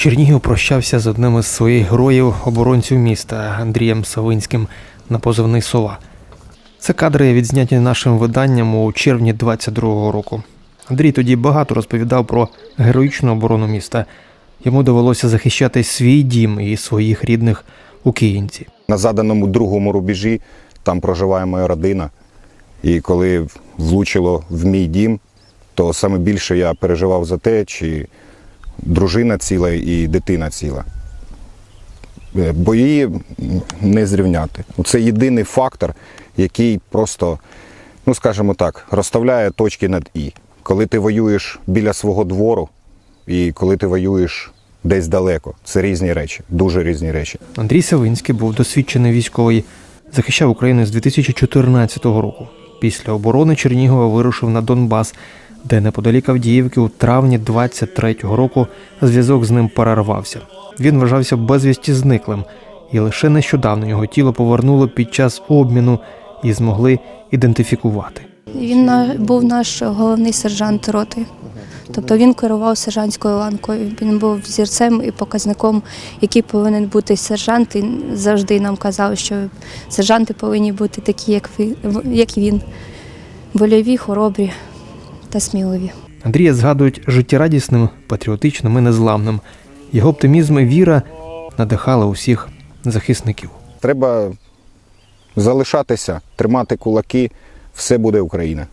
Чернігів прощався з одним із своїх героїв оборонців міста Андрієм Савинським на позивний Сова. Це кадри відзняті нашим виданням у червні 22-го року. Андрій тоді багато розповідав про героїчну оборону міста. Йому довелося захищати свій дім і своїх рідних у Київці. На заданому другому рубежі там проживає моя родина. І коли влучило в мій дім, то саме більше я переживав за те, чи дружина ціла і дитина ціла. Е, Бо її не зрівняти. Це єдиний фактор, який просто, ну скажімо так, розставляє точки над І. Коли ти воюєш біля свого двору і коли ти воюєш десь далеко, це різні речі, дуже різні речі. Андрій Савинський був досвідчений військовий, захищав Україну з 2014 року. Після оборони Чернігова вирушив на Донбас, де неподалік Авдіївки у травні 23-го року зв'язок з ним перервався. Він вважався безвісті зниклим, і лише нещодавно його тіло повернуло під час обміну і змогли ідентифікувати. Він був наш головний сержант роти. Тобто він керував сержантською ланкою. Він був зірцем і показником, який повинен бути сержант. І завжди нам казав, що сержанти повинні бути такі, як він, як він. Вольові, хоробрі та сміливі. Андрія згадують життєрадісним, патріотичним і незламним. Його оптимізм і віра надихала усіх захисників. Треба залишатися, тримати кулаки, все буде Україна.